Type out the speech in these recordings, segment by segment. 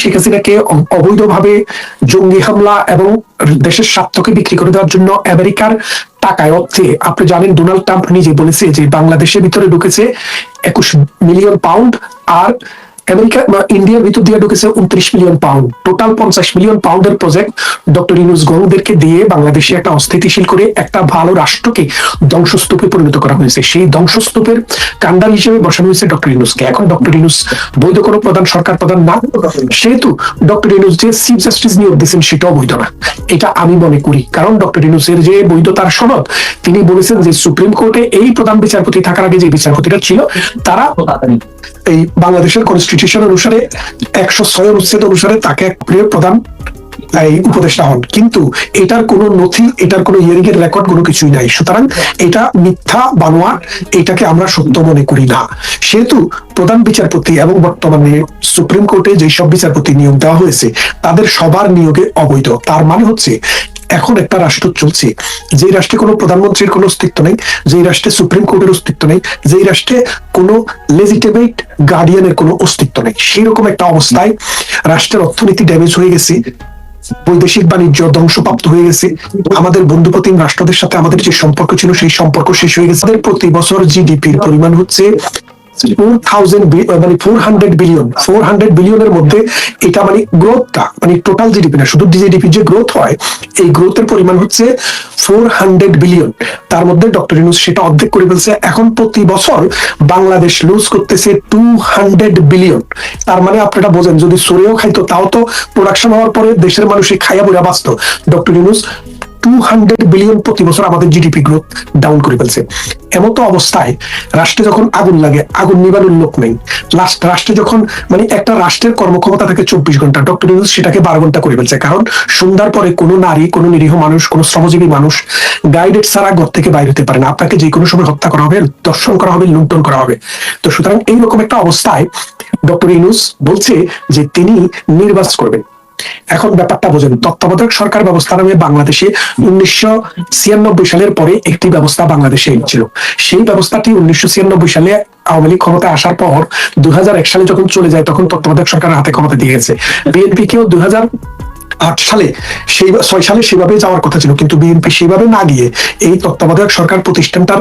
শেখ হাসিনাকে অবৈধভাবে জঙ্গি হামলা এবং দেশের স্বার্থকে বিক্রি করে দেওয়ার জন্য আমেরিকার টাকায় অর্থে, আপনি জানেন, ডোনাল্ড ট্রাম্প নিজে বলেছে যে বাংলাদেশের ভিতরে ঢুকেছে একুশ মিলিয়ন পাউন্ড আর আমেরিকা বা ইন্ডিয়ার ভিতর দিয়ে ঢুকেছে উনত্রিশ মিলিয়ন পাউন্ড টোটাল পঞ্চাশ মিলিয়ন পাউন্ডের প্রজেক্ট ডক্টর ইনুস গংদেরকে দিয়ে বাংলাদেশে একটা অস্থিতিশীল করে একটা ভালো রাষ্ট্রকে ধ্বংসস্তূপে পরিণত করা হয়েছে। সেই ধ্বংসস্তূপের কান্ডার হিসেবে বসানো হয়েছে ডক্টর ইনুসকে এখন ডক্টর ইনুস বৈধ কোনো প্রধান, সরকার প্রধান না, সেহেতু ডক্টর ইনুস যে চিফ জাস্টিস নিয়োগ দিয়েছেন সেটাও বৈধ না। এটা আমি মনে করি, কারণ ডক্টর ইনুসের যে বৈধতার সনদ, তিনি বলেছেন যে সুপ্রিম কোর্টে এই প্রধান বিচারপতি থাকার আগে যে বিচারপতিটা ছিল, তারা এই বাংলাদেশের কনস্টিটিউশন অনুসারে, একশো ছয় অনুচ্ছেদ অনুসারে তাকে এক প্রধান, এই উপদেষ্টা হন। কিন্তু এটার নথি এটার এর রেকর্ড কোনো কিছুই নাই। সুতরাং এটা মিথ্যা বানোয়া এটাকে আমরা সত্য মনে করি না। সেহেতু প্রধান বিচারপতি এবং বর্তমানে সুপ্রিম কোর্টে যেসব বিচারপতি নিয়োগ দেওয়া হয়েছে, তাদের সবার নিয়োগে অবৈধ। তার মানে হচ্ছে এখন একটা রাষ্ট্র চলছে যে রাষ্ট্রে কোনো প্রধানমন্ত্রীর কোনো অস্তিত্ব নেই, যেই রাষ্ট্রে সুপ্রিম কোর্টের অস্তিত্ব নেই, যেই রাষ্ট্রে কোনো লেজিটিমেট গার্ডিয়ানের কোনো অস্তিত্ব নেই। সেই রকম একটা অবস্থায় রাষ্ট্রের অর্থনীতি ড্যামেজ হয়ে গেছে, বৈদেশিক বাণিজ্য ধ্বংসপ্রাপ্ত হয়ে গেছে, আমাদের বন্ধুপ্রতিম রাষ্ট্রদের সাথে আমাদের যে সম্পর্ক ছিল, সেই সম্পর্ক শেষ হয়ে গেছে। প্রতি বছর জিডিপির পরিমাণ হচ্ছে থাউজেন্ড মানে four hundred billion four hundred বিলিয়নের মধ্যে এটা মানে গ্রোথটা মানে টোটাল জিডিপি না, শুধু জিডিপি যে গ্রোথ হয়, এই গ্রোথের পরিমাণ হচ্ছে ফোর হান্ড্রেড বিলিয়ন তার মধ্যে ডক্টর ইউনুস সেটা অর্ধেক করে ফেলছে। এখন প্রতি বছর বাংলাদেশ লুজ করতেছে টু হান্ড্রেড বিলিয়ন তার মানে আপনারা বোঝেন, যদি সরেও খাইতো, তাও তো প্রোডাকশন হওয়ার পরে দেশের মানুষে খাইয়া বুড়া বাঁচত। Doctor Yunus two hundred billion প্রতি বছর আমাদের জিডিপি গ্রোথ ডাউন করে ফেলছে। অবস্থায় রাষ্ট্রে যখন আগুন লাগে, আগুন লোক নেই। লাস্ট রাষ্ট্রে যখন মানে একটা রাষ্ট্রের কর্মক্ষমতা থাকে চব্বিশ ঘণ্টা। ডক্টর সেটাকে বারো ঘণ্টা করে ফেলছে। কারণ সন্ধ্যার পরে কোনো নারী, কোনো নিরীহ মানুষ, কোনো শ্রমজীবী মানুষ গাইডেড ছাড়া ঘর থেকে বাইরে হতে পারে না। আপনাকে যে কোনো সময় হত্যা করা হবে, দর্শন করা হবে, লুণ্ঠন করা হবে। তো সুতরাং এইরকম একটা অবস্থায় ডক্টর ইউনুস বলছে যে তিনি নির্বাচ করবেন। এখন ব্যাপারটা বোঝেন, তত্ত্বাবধায়ক সরকার ব্যবস্থা নামে বাংলাদেশে উনিশশো ছিয়ানব্বই সালের পরে একটি ব্যবস্থা বাংলাদেশে ছিল সেই ব্যবস্থাটি উনিশশো ছিয়ানব্বই সালে আওয়ামী লীগ ক্ষমতায় আসার পর দুই হাজার এক সালে যখন চলে যায়, তখন তত্ত্বাবধায়ক সরকারের হাতে ক্ষমতা দিয়ে গেছে। বিএনপি কেও দুই আট সালে সেই ছয় সালে সেভাবে যাওয়ার কথা ছিল, কিন্তু বিএনপি সেভাবে না গিয়ে এই তত্ত্বাবধায়ক সরকার প্রতিষ্ঠানটার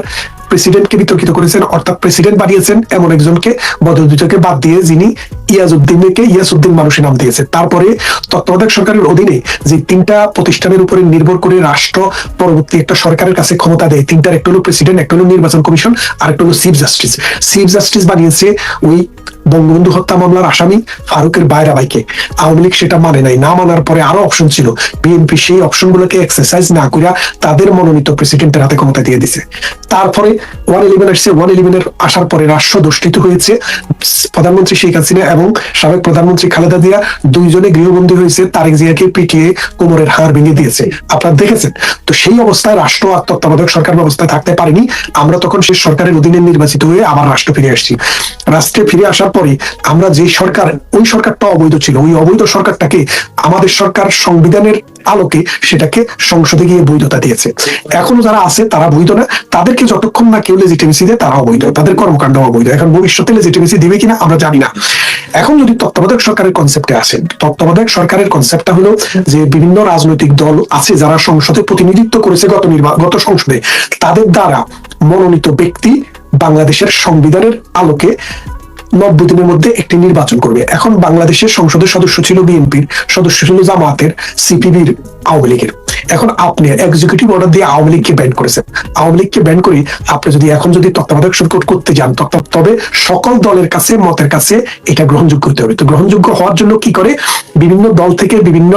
প্রেসিডেন্টকে বিতর্কিত করেছেন, অর্থাৎ প্রেসিডেন্ট বানিয়েছেন এমন একজনকে বদরুদ্দোকে বাদ দিয়ে যিনি ইয়াজউদ্দিনকে ইয়াসউদ্দিন মানুষের নাম দিয়েছে। তারপরে তত্ত্বাবধায়ক সরকারের অধীনে যে তিনটা প্রতিষ্ঠানের উপরে নির্ভর করে রাষ্ট্র পরবর্তী একটা সরকারের কাছে ক্ষমতা দেয়, তিনটার একটা হলো প্রেসিডেন্ট একটা হলো নির্বাচন কমিশন, আর একটা হলো চিফ জাস্টিস চিফ জাস্টিস বানিয়েছে ওই বঙ্গবন্ধু হত্যা মামলার আসামি ফারুকের বাইরা ভাইকে আওয়ামী লীগ সেটা মানে নাই। না মানার পরে আরও অপশন ছিল। বিএনপি সেই অপশন গুলোকে এক্সারসাইজ না করিয়া তাদের মনোনীত প্রেসিডেন্টের হাতে ক্ষমতা দিয়ে দিছে। তারপরে ওয়ান ইলেভেন আসছে, ওয়ান ইলেভেনের আসার পরে রাষ্ট্র দোষিত হয়েছে। প্রধানমন্ত্রী শেখ হাসিনা এবং সাবেক প্রধানমন্ত্রী খালেদা জিয়া দুইজনে গৃহবন্দী হয়েছে, তারেক জিয়াকে পিটিয়ে কোমরের হাড় ভেঙে দিয়েছে। আপনারা দেখেছেন? তো সেই অবস্থায় রাষ্ট্র আর সরকার ব্যবস্থায় থাকতে পারেনি। আমরা তখন সেই সরকারের অধীনে নির্বাচিত হয়ে আবার রাষ্ট্র ফিরে আসছি। রাষ্ট্রে ফিরে আসার পরে আমরা যে সরকার, ওই সরকারটা অবৈধ ছিল। ওই অবৈধ সরকারটাকে আমাদের সরকার সংবিধানের আলোকে সেটাকে সংসদে গিয়ে বৈধতা দিয়েছে। এখনও যারা আছে, তারা বৈধ না। তাদেরকে যতক্ষণ না কেউ লেজিটিমেসি দেয় তারা অবৈধ তাদের কর্মকাণ্ড অবৈধ। এখন ভবিষ্যতে লেজিটিমেসি দিবে কিনা, আমরা জানি না। এখন যদি তত্ত্বাবধায়ক সরকারের কনসেপ্টে আসেন, তত্ত্বাবধায়ক সরকারের কনসেপ্টটা হলো যে বিভিন্ন রাজনৈতিক দল আছে, যারা সংসদে প্রতিনিধিত্ব করেছে গত নির্বাচন গত সংসদে। তাদের দ্বারা মনোনীত ব্যক্তি বাংলাদেশের সংবিধানের আলোকে নব্বই দিনের মধ্যে একটি নির্বাচন করবে। এখন বাংলাদেশের সংসদের সদস্য ছিল বিএনপির, সদস্য ছিল জামায়াতের সিপিবির, আওয়ামী লীগের। এখন আপনি এক্সিকিউটিভ অর্ডার দিয়ে আওয়ামী লীগকে ব্যান করেছেন। আওয়ামী লীগকে ব্যান করে আপনি যদি এখন যদি তত্ত্বাবধায়ক সরকার করতে যান তবে সকল দলের কাছে, মতের কাছে এটা গ্রহণযোগ্য হতে হবে। তো গ্রহণযোগ্য হওয়ার জন্য কি করে? বিভিন্ন দল থেকে বিভিন্ন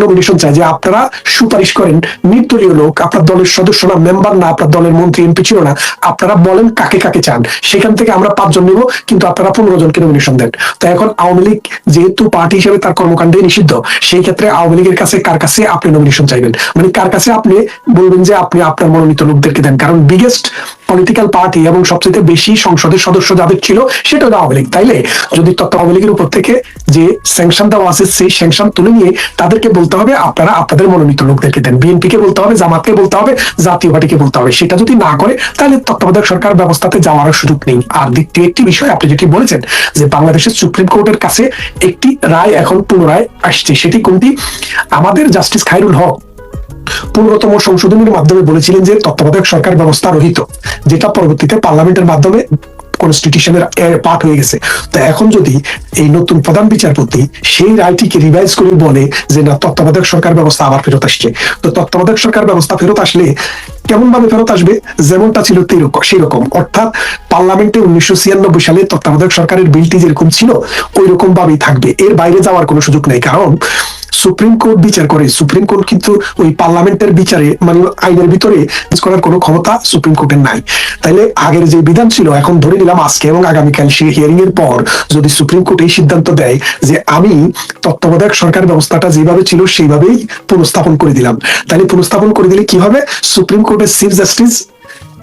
নমিনেশন চাই যে আপনারা সুপারিশ করেন নির্দলীয় লোক, আপনার দলের সদস্য না মেম্বার না, আপনার দলের মন্ত্রী এমপি ছিল না, আপনারা বলেন কাকে কাকে চান। সেখান থেকে আমরা পাঁচজন নিব, কিন্তু আপনারা পনেরো জনকে নমিনেশন দেন। তো এখন আওয়ামী লীগ যেহেতু পার্টি হিসেবে তার কর্মকাণ্ডে নিষিদ্ধ, সেই ক্ষেত্রে আওয়ামী লীগের কাছে কার কাছে আপনি নমিনেশন চাইবেন? মানে কার কাছে আপনি বলবেন যে আপনি আপনার মনোনীত লোকদেরকে দেন? কারণ বিগেস্ট পলিটিক্যাল পার্টি এবং সবচেয়ে বেশি সংসদের সদস্য যাদের ছিল, সেটা হলো আওয়ামী লীগ তাইলে যদি তত্ত্ব আওয়ামী লীগের উপর থেকে যে স্যাংশন দেওয়া আছে, সেই স্যাংশন তুলে নিয়ে তাদেরকে বলতে হবে, আপনারা আপনাদের মনোনীত লোকদেরকে দেন। বিএনপি কে বলতে হবে, জামাতকে বলতে হবে, জাতীয় পার্টিকে বলতে হবে। সেটা যদি না করে, তাহলে তত্ত্বাবধায়ক সরকার ব্যবস্থাতে যাওয়ার সুযোগ নেই। আর দ্বিতীয় একটি বিষয়, আপনি যেটি বলেছেন যে বাংলাদেশের সুপ্রিম কোর্টের কাছে একটি রায় এখন পুনরায় আসছে, সেটি কোনটি? আমাদের জাস্টিস খাইরুল হক পনেরোতম সংশোধনীর মাধ্যমে বলেছিলেন যে তত্ত্বাবধায়ক সরকার ব্যবস্থা রহিত, যেটা পরবর্তীতে পার্লামেন্টের মাধ্যমে কনস্টিটিউশনের হয়ে গেছে। তো এখন যদি এই নতুন প্রধান বিচারপতি সেই রায়টিকে রিভাইজ করে বলে যে না, তত্ত্বাবধায়ক সরকার ব্যবস্থা আবার ফেরত আসছে, তো তত্ত্বাবধায়ক সরকার ব্যবস্থা ফেরত আসলে কেমন ভাবে ফেরত আসবে? যেমনটা ছিল সেই রকম অর্থাৎ পার্লামেন্টে উনিশশো ছিয়ানব্বই সালে তত্ত্বাবধায়ক সরকারের বিলটি যেরকম ছিল ওই রকম ভাবেই থাকবে। এর বাইরে যাওয়ার কোনো সুযোগ নেই। কারণ সুপ্রিম কোর্ট বিচার করে, সুপ্রিম কোর্ট কিন্তু ওই পার্লামেন্টের বিচারে মানে আইনের ভিতরে করার কোনো ক্ষমতা সুপ্রিম কোর্টের নাই। তাইলে আগের যে বিধান ছিল, এখন ধরে নিলাম আজকে এবং আগামীকাল সে হিয়ারিং এর পর যদি সুপ্রিম কোর্ট এই সিদ্ধান্ত দেয় যে আমি তত্ত্বাবধায়ক সরকার ব্যবস্থাটা যেভাবে ছিল সেইভাবেই পুনঃস্থাপন করে দিলাম। তাহলে পুনঃস্থাপন করে দিলে কি হবে? সুপ্রিম কোর্টের চিফ জাস্টিস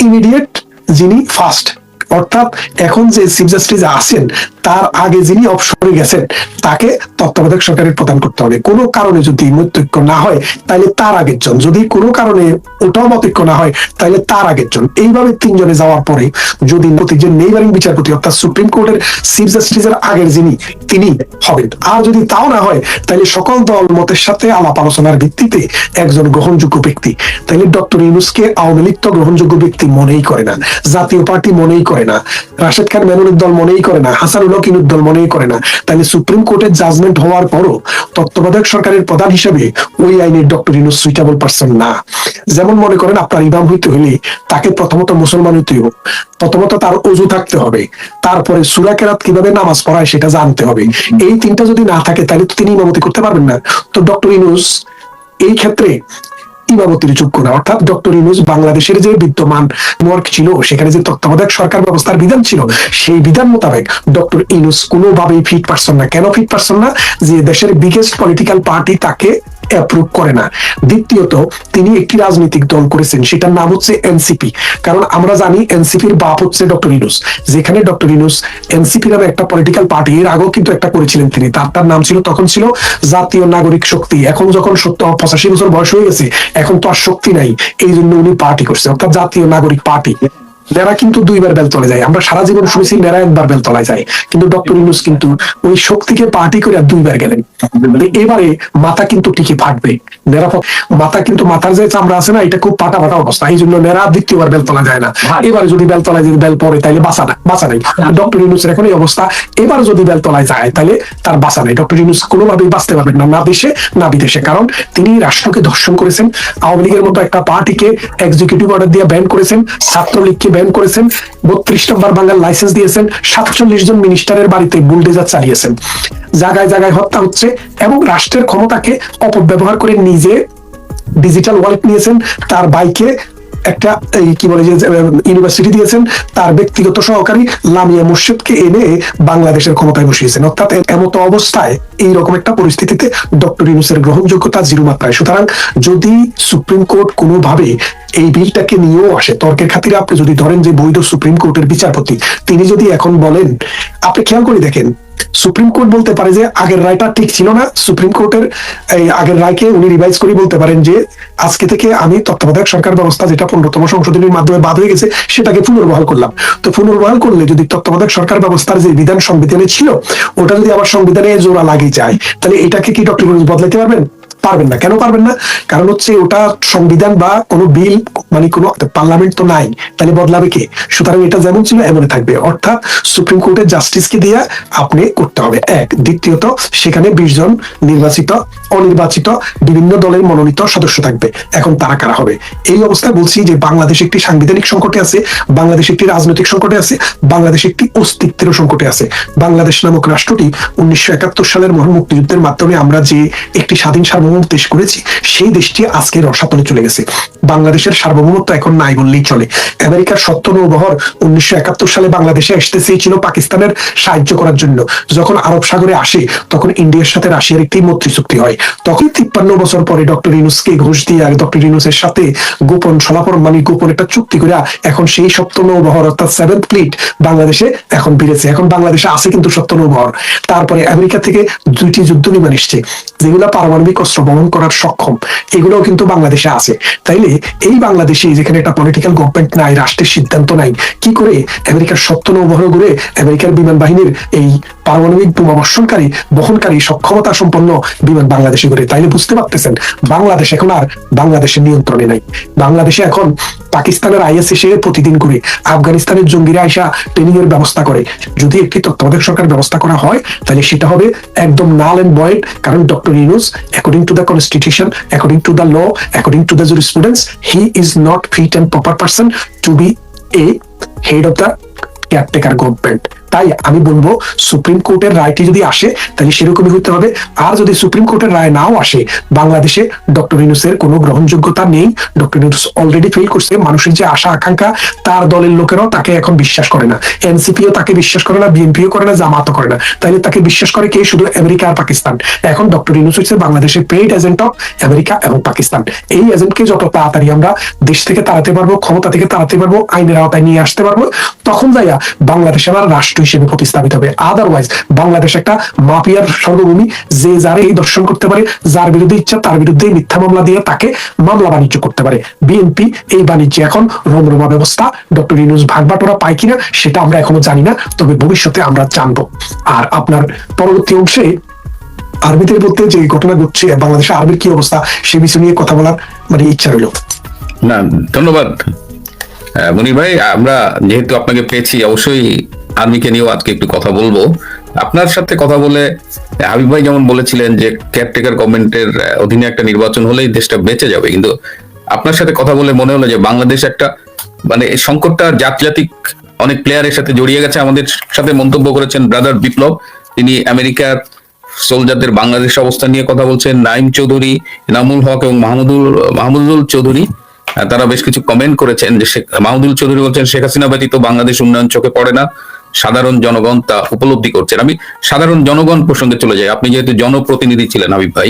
ইমিডিয়েট যিনি ফার্স্ট অর্থাৎ এখন যে চিফ জাস্টিস আছেন, তার আগে যিনি অবসরে গেছেন, তাকে তত্ত্বাবধায়ক সরকারের প্রদান করতে হবে। কোনো কারণে যদি মতৈক্য না হয়, তাহলে তার আগের জন। যদি কোনো কারণে ওটাও মতৈক্য না হয়, তাহলে তার আগের জন। এইভাবে তিনজনে যাওয়ার পরে যদি যে নেইবারিং বিচারপতি, অর্থাৎ সুপ্রিম কোর্টের চিফ জাস্টিসের আগের যিনি, তিনি হবেন। আর যদি তাও না হয়, তাহলে সকল দল মতের সাথে আলাপ আলোচনার ভিত্তিতে একজন গ্রহণযোগ্য ব্যক্তি। তাহলে ডক্টর ইউনুসকে আওয়ামী লীগ তো গ্রহণযোগ্য ব্যক্তি মনেই করে না। জাতীয় পার্টি মনেই করে না। রাশেদ খান মেনুনের দল মনেই করে না হাসানুল হক দল মনেই করে না। তাহলে সুপ্রিম কোর্টের জাজমেন্ট হওয়ার পরও তত্ত্বাবধায়ক সরকারের প্রধান হিসেবে ওই আইনের ডক্টর ইউনুস সুইটেবল পার্সন না। যেমন মনে করেন আপনার ইমাম হইতে হইলে তাকে প্রথমত মুসলমান হইতে হবে প্রথমত তার অজু থাকতে হবে। তারপরে সুরা কেরাত কীভাবে নামাজ পড়ায় সেটা জানতে হবে। এই তিনটা যদি না থাকে তাহলে তো তিনি ইমামতি করতে পারবেন না। তো ডক্টর ইনুস এই ক্ষেত্রে ইমামতির যোগ্য না অর্থাৎ ডক্টর ইউনুস বাংলাদেশের যে বিদ্যমান ওয়ার্ক ছিল, সেখানে যে তত্ত্বাবধায়ক সরকার ব্যবস্থার বিধান ছিল, সেই বিধান মোতাবেক ডক্টর ইউনুস কোনোভাবেই ফিট পারসন না। কেন ফিট পারসন না? যে দেশের বিগেস্ট পলিটিক্যাল পার্টি তাকে অ্যাপ্রুভ করে না। দ্বিতীয়ত, তিনি একটি রাজনৈতিক দল করেছেন, সেটার নাম হচ্ছে এনসিপি। কারণ আমরা জানি এনসিপির বাপ হচ্ছে ডক্টর ইনুস যেখানে ডক্টর ইনুস এনসিপি নামে একটা পলিটিক্যাল পার্টি এর আগেও কিন্তু একটা করেছিলেন তিনি। তার তার নাম ছিল, তখন ছিল জাতীয় নাগরিক শক্তি। এখন যখন সত্য, পঁচাশি বছর বয়স হয়ে গেছে, এখন তো আর শক্তি নাই। এই জন্য উনি পার্টি করছে, অর্থাৎ জাতীয় নাগরিক পার্টি নেরা কিন্তু দুইবার বেল তলে যায়। আমরা সারা জীবন শুনেছি নেরা একবার বেল তলায় যায়। কিন্তু ডক্টর ইউনুস কিন্তু ওই শক্তিকে পার্টি করে দুইবার গেলেন। এবারে মাথা কিন্তু টিকে ফাটবে। নেরা মাথা কিন্তু মাথার যে চামড়া আছে না এটা খুব পাটা পাটা অবস্থা। এই জন্য নেরা দ্বিতীয়বার বেল তলা যায় না। এবারে যদি বেল তলায় যদি বেল পড়ে তাহলে বাঁচা না বাঁচা নেই। ডক্টর ইউনুসের এখন এই অবস্থা। এবার যদি বেল তলায় যায় তাহলে তার বাঁচা নেই। ডক্টর ইউনুস কোনোভাবেই বাঁচতে পারবেন না না দেশে না বিদেশে। কারণ তিনি রাষ্ট্রকে ধর্ষণ করেছেন আওয়ামী লীগের মতো একটা পার্টিকে এক্সিকিউটিভ অর্ডার দিয়ে ব্যান করেছেন ছাত্রলীগকে ব্যান করেছেন, বত্রিশ নম্বর বাংলার লাইসেন্স দিয়েছেন, সাতচল্লিশ জন মিনিস্টারের বাড়িতে বুলডেজার চালিয়েছেন। জায়গায় জায়গায় হত্যা হচ্ছে এবং রাষ্ট্রের ক্ষমতাকে অপব্যবহার করে নিজে ডিজিটাল ওয়ালেট নিয়েছেন, তার বাইকে একটা, এই কি বলে যে ইউনিভার্সিটি দিয়েছেন, তার ব্যক্তিগত সহকারী লামিয়া মুর্শিদকে এনে বাংলাদেশের ক্ষমতায় বসিয়েছেন। অর্থাৎ এমত অবস্থায় এইরকম একটা পরিস্থিতিতে ডক্টর ইউনুসের গ্রহণযোগ্যতা জিরো মাত্রায়। সুতরাং যদি সুপ্রিম কোর্ট কোনোভাবে এই বিলটাকে নিয়েও আসে, তর্কের খাতিরে আপনি যদি ধরেন যে বৈধ সুপ্রিম কোর্টের বিচারপতি, তিনি যদি এখন বলেন, আপনি খেয়াল করে দেখেন সুপ্রিম কোর্ট বলতে পারে যে আগের রায়টা ঠিক ছিল না। সুপ্রিম কোর্টের এই আগের রায়কে উনি রিভাইজ করে বলতে পারেন যে, আজকে থেকে আমি তত্ত্বাবধায়ক সরকার ব্যবস্থা, যেটা পনেরোতম সংশোধনীর মাধ্যমে বাদ হয়ে গেছে, সেটাকে পুনর্বহাল করলাম। তো পুনর্বহাল করলে যদি তত্ত্বাবধায়ক সরকার ব্যবস্থার যে বিধান সংবিধানে ছিল, ওটা যদি আবার সংবিধানে জোড়া লাগে যায়, তাহলে এটাকে কি ডক্টর বদলাইতে পারবেন? পারবেন না। কেন পারবেন না? কারণ হচ্ছে ওটা সংবিধান বা কোনো বিল মানে কোনো পার্লামেন্ট তো নাই। তাহলে বদলাবে কে? সুতরাং এটা যেমন ছিল এমনই থাকবে। অর্থাৎ সুপ্রিম কোর্টের জাস্টিসকে দিয়ে আপনি করতে হবে। এক। দ্বিতীয়ত, সেখানে বিশ জন নির্বাচিত অনির্বাচিত বিভিন্ন দলের মনোনীত সদস্য থাকবে। এখন তারা কারা হবে? এই অবস্থায় বলছি যে বাংলাদেশ একটি সাংবিধানিক সংকটে আছে, বাংলাদেশ একটি রাজনৈতিক সংকটে আছে, বাংলাদেশ একটি অস্তিত্বের সংকটে আছে। বাংলাদেশ নামক রাষ্ট্রটি উনিশশো একাত্তর সালের মহান মুক্তিযুদ্ধের মাধ্যমে আমরা যে একটি স্বাধীন সার্বভৌম দেশ করেছি, সেই দেশটি আজকে রসাতলে চলে গেছে। বাংলাদেশের সার্বভৌমত্ব এখন নাই বললেই চলে। আমেরিকার সত্য নৌবহর উনিশশো একাত্তর সালে বাংলাদেশে আসতে চেয়েছিল পাকিস্তানের সাহায্য করার জন্য। যখন আরব সাগরে আসে, তখন ইন্ডিয়ার সাথে রাশিয়ার একটি মৈত্রী চুক্তি হয়। তখন তিপ্পান্ন বছর পরে ডক্টর ইনুসকে ঘুষ দিয়ে ডক্টর ইনুসের সাথে গোপন সলাপর মানে গোপন একটা চুক্তি করে এখন সেই সপ্ত নৌবহর অর্থাৎ সেভেন্থ ফ্লিট বাংলাদেশে এখন ফিরেছে এখন বাংলাদেশে আছে কিন্তু সত্য নৌবহর তারপরে আমেরিকা থেকে দুইটি যুদ্ধ বিমান এসছে, যেগুলো পারমাণবিক অস্ত্র বহন করার সক্ষম। এগুলোও কিন্তু বাংলাদেশে আছে। তাইলে এই বাংলাদেশে যেখানে একটা পলিটিক্যাল গভর্নমেন্ট নাই, রাষ্ট্রের সিদ্ধান্ত নাই, কি করে আমেরিকার সত্য নৌবহর ঘুরে আমেরিকার বিমান বাহিনীর এই পারমাণবিক বোমা বর্ষণকারী, বহনকারী সক্ষমতা সম্পন্ন বিমান বাংলাদেশে ঘুরে তাইলে বুঝতে পারতেছেন, বাংলাদেশ এখন আর বাংলাদেশের নিয়ন্ত্রণে নাই। বাংলাদেশে এখন পাকিস্তানের আইএস এসে প্রতিদিন করে আফগানিস্তানের জঙ্গিরা আইসা ট্রেনিং এর ব্যবস্থা করে। যদি একটি তত্ত্বাবধায়ক সরকার ব্যবস্থা করা হয় তাহলে সেটা হবে একদম নাল এন্ড বয়েড কারণ doctor Yunus according to the constitution according to the law according to the jurisprudence he is not fit and proper person to be a head of the caretaker government তাই আমি বলব supreme কোর্টের রায়টি যদি আসে, তাহলে সেরকমই হতে হবে। আর যদি সুপ্রিম কোর্টের রায় নাও আসে, বাংলাদেশে ডক্টর ইউনুসের কোনো গ্রহণযোগ্যতা নেই। ডক্টর ইউনুস অলরেডি ফেল করছে, মানুষের যে আশা, আকাঙ্ক্ষা, তার দলের লোকেরাও তাকে এখন বিশ্বাস করে না। এনসিপিও তাকে বিশ্বাস করে না, বিএনপিও করে না, জামাতও করে না। তাইলে তাকে বিশ্বাস করে কে? শুধু আমেরিকা আর পাকিস্তান। এখন ডক্টর ইউনুস হচ্ছে বাংলাদেশের পেইড এজেন্ট অফ আমেরিকা এবং পাকিস্তান। এই এজেন্টকে যত তাড়াতাড়ি আমরা দেশ থেকে তাড়াতে পারব, ক্ষমতা থেকে তাড়াতে পারব, আইনের আওতায় নিয়ে আসতে পারব, তখন যাইয়া বাংলাদেশ আবার রাষ্ট্র হিসেবে প্রতিস্থাপিত হবে। আদারওয়াইজ বাংলাদেশ একটা মাফিয়ার সর্বভূমি, যে যারে এই দর্শন করতে পারে, যার বিরুদ্ধে ইচ্ছা, তার বিরুদ্ধে মিথ্যা মামলা দিয়ে তাকে মামলা বাণিজ্য করতে পারে। বিএনপি এই বাণিজ্যে এখন রমরমা ব্যবস্থা ডক্টর ইনুস ভাগবাটোরা পায় কিনা, সেটা আমরা এখনও জানি না, তবে ভবিষ্যতে আমরা জানব। আর আপনার পরবর্তী অংশে আরবিদের মধ্যে যে ঘটনা ঘটছে, বাংলাদেশে আরবির কি অবস্থা, সে বিষয় নিয়ে কথা বলার মানে ইচ্ছা রইল। না, ধন্যবাদ। মনির ভাই, আমরা যেহেতু আপনাকে পেয়েছি, অবশ্যই আর্মিকে নিয়েও আজকে একটু কথা বলব। আপনার সাথে কথা বলে, হাবিব ভাই যেমন বলেছিলেন যে কেয়ারটেকার গভর্নমেন্টের অধীনে একটা নির্বাচন হলেই দেশটা বেঁচে যাবে, কিন্তু আপনার সাথে কথা বলে মনে হলো যে বাংলাদেশ একটা মানে এই সংকটটা জাতজাতিক অনেক প্লেয়ারের সাথে জড়িয়ে গেছে। আমাদের সাথে মন্তব্য করেছেন ব্রাদার বিপ্লব। তিনি আমেরিকার সোলজারদের বাংলাদেশ অবস্থা নিয়ে কথা বলছেন। নাইম চৌধুরী, নামুল হক এবং মাহমুদুল মাহমুদুল চৌধুরী তারা বেশ কিছু কমেন্ট করেছেন যে মাহমুদুল চৌধুরী বলছেন, শেখ হাসিনা ব্যতীত বাংলাদেশ উন্নয়ন চোখে পড়ে না। সাধারণ জনগণ তা উপলব্ধি করছেন। আমি সাধারণ জনগণ প্রসঙ্গে চলে যাই। আপনি যেহেতু জনপ্রতিনিধি ছিলেন হাবিব ভাই,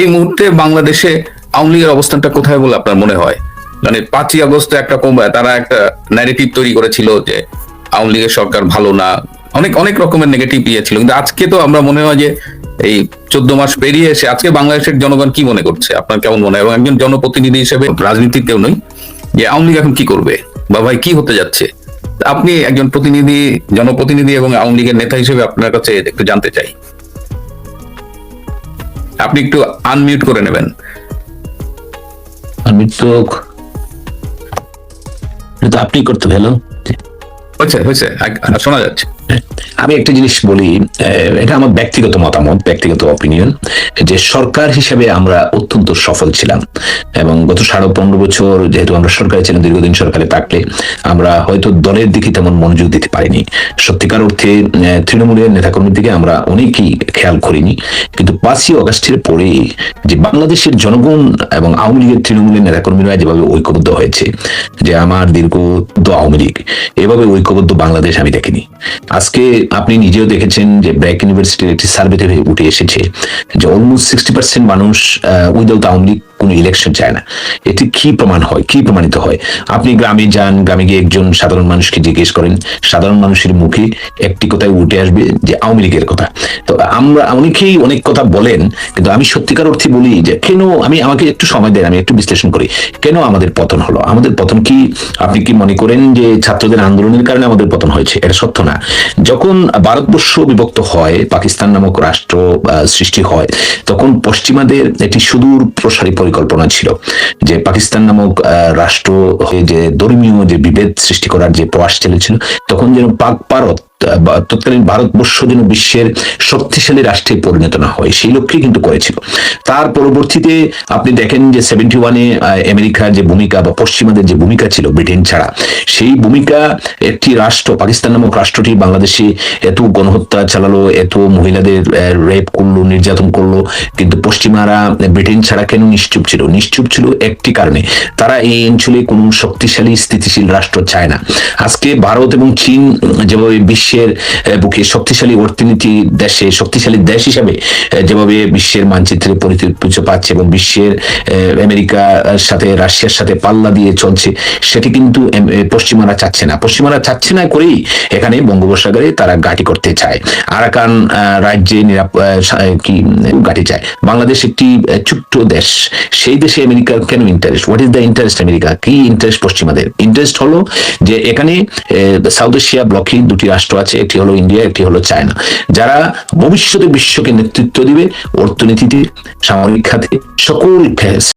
এই মুহূর্তে বাংলাদেশে আওয়ামী লীগের অবস্থানটা কোথায় বলে আপনার মনে হয়? মানে পাঁচই আগস্ট একটা তারা একটা ন্যারেটিভ তৈরি করেছিল যে আওয়ামী লীগের সরকার ভালো না। অনেক অনেক রকমের নেগেটিভ ইয়ে ছিল। কিন্তু আজকে তো আমরা মনে হয় যে এই চোদ্দ মাস পেরিয়ে এসে আজকে বাংলাদেশের জনগণ কি মনে করছে? আপনার কেমন মনে হয়? এবং একজন জনপ্রতিনিধি হিসেবে রাজনীতির কেউ নই যে আওয়ামী লীগ এখন কি করবে? বা ভাই কি হতে যাচ্ছে? আপনি একজন প্রতিনিধি জনপ্রতিনিধি এবং আওয়ামী লীগের নেতা হিসেবে আপনার কাছে একটু জানতে চাই। আপনি একটু আনমিউট করে নেবেন। তো আপনি করতে ভালো হয়েছে হয়েছে। শোনা যাচ্ছে। আমি একটা জিনিস বলি এটা আমার ব্যক্তিগত মতামত, ব্যক্তিগত অপিনিয়ন যে সরকার হিসেবে আমরা অত্যন্ত সফল ছিলাম এবং গত সাড়ে পনেরো বছর যেহেতু আমরা সরকারে ছিলাম, দীর্ঘদিন সরকারে থাকলে আমরা হয়তো দলের দিকে তেমন মনোযোগ দিতে পারিনি। সত্যিকার অর্থে তৃণমূলের নেতাকর্মীর দিকে আমরা অনেকেই খেয়াল করিনি। কিন্তু পাঁচই অগাস্টের পরে যে বাংলাদেশের জনগণ এবং আওয়ামী লীগের তৃণমূলের নেতাকর্মীরা যেভাবে ঐক্যবদ্ধ হয়েছে, যে আমার দীর্ঘ আওয়ামী লীগ, এভাবে ঐক্যবদ্ধ বাংলাদেশ আমি দেখিনি। আজকে আপনি নিজেও দেখেছেন যে ব্র্যাক ইউনিভার্সিটির একটি সার্ভে উঠে এসেছে যে অলমোস্ট সিক্সটি পার্সেন্ট মানুষ উইদাউট আওয়ামী লীগ কোনো ইলেকশন চায় না। এটি কি প্রমাণ হয়? কি প্রমাণিত হয়? আপনি গ্রামে যান, গ্রামে গিয়ে একজন সাধারণ মানুষকে জিজ্ঞেস করেন। সাধারণ মানুষের মুখে একটি কথায় উঠে আসবে যে আওয়ামী লীগের কথা। তো আমরা অনেকেই অনেক কথা বলেন, কিন্তু আমি সত্যিকার অর্থে বলি যে কেন আমি, আমাকে একটু সময় দেন, আমি একটু বিশ্লেষণ করি। কেন আমাদের পতন হলো? আমাদের পতন কি, আপনি কি মনে করেন যে ছাত্রদের আন্দোলনের কারণে আমাদের পতন হয়েছে? এটা সত্য না। যখন ভারতবর্ষ বিভক্ত হয়, পাকিস্তান নামক রাষ্ট্র সৃষ্টি হয়, তখন পশ্চিমাদের একটি সুদূর প্রসারী পরিকল্পনা ছিল যে পাকিস্তান নামক রাষ্ট্র হয়ে যে ধর্মীয় যে বিভেদ সৃষ্টি করার যে প্রয়াস চলেছিল তখন যেন পাক ভারত তৎকালীন ভারতবর্ষ যেন বিশ্বের শক্তিশালী রাষ্ট্রে পরিণত না হয়, সেই লক্ষ্যে কিন্তু করেছিল। তার পরবর্তীতে আপনি দেখেন যে সেভেন্টি ওয়ানে আমেরিকার যে ভূমিকা বা পশ্চিমাদের যে ভূমিকা ছিল ব্রিটেন ছাড়া, সেই ভূমিকা একটি রাষ্ট্র, পাকিস্তান নামক রাষ্ট্রটি বাংলাদেশে এত গণহত্যা চালালো, এত মহিলাদের রেপ করল, নির্যাতন করল, কিন্তু পশ্চিমারা ব্রিটেন ছাড়া কেন নিশ্চুপ ছিল? নিশ্চুপ ছিল একটি কারণে, তারা এই অঞ্চলে কোনো শক্তিশালী, স্থিতিশীল রাষ্ট্র চায় না। আজকে ভারত এবং চীন যেভাবে বিশ্বের বুকে শক্তিশালী অর্থনীতি দেশে, শক্তিশালী দেশ হিসাবে যেভাবে বিশ্বের মানচিত্রে পরিচিত পাচ্ছে এবং বিশ্বের আমেরিকার সাথে, রাশিয়ার সাথে পাল্লা দিয়ে চলছে, সেটি কিন্তু পশ্চিমারা চাচ্ছে না। পশ্চিমারা চাচ্ছে না করেই এখানে বঙ্গোপসাগরে তারা গাটি করতে চায়। আরাকান রাজ্যে কি গাটি চায়। বাংলাদেশ একটি ছোট্ট দেশ। সেই দেশে আমেরিকার কেন interest what is the interest America? কি ইন্টারেস্ট পশ্চিমাদের? ইন্টারেস্ট হলো যে এখানে সাউথ এশিয়া ব্লকে দুটি রাষ্ট্র আছে, একটি হলো ইন্ডিয়া একটি হলো চায়না যারা ভবিষ্যতে বিশ্বকে নেতৃত্ব দিবে, অর্থনীতিতে, সামরিক খাতে, সকল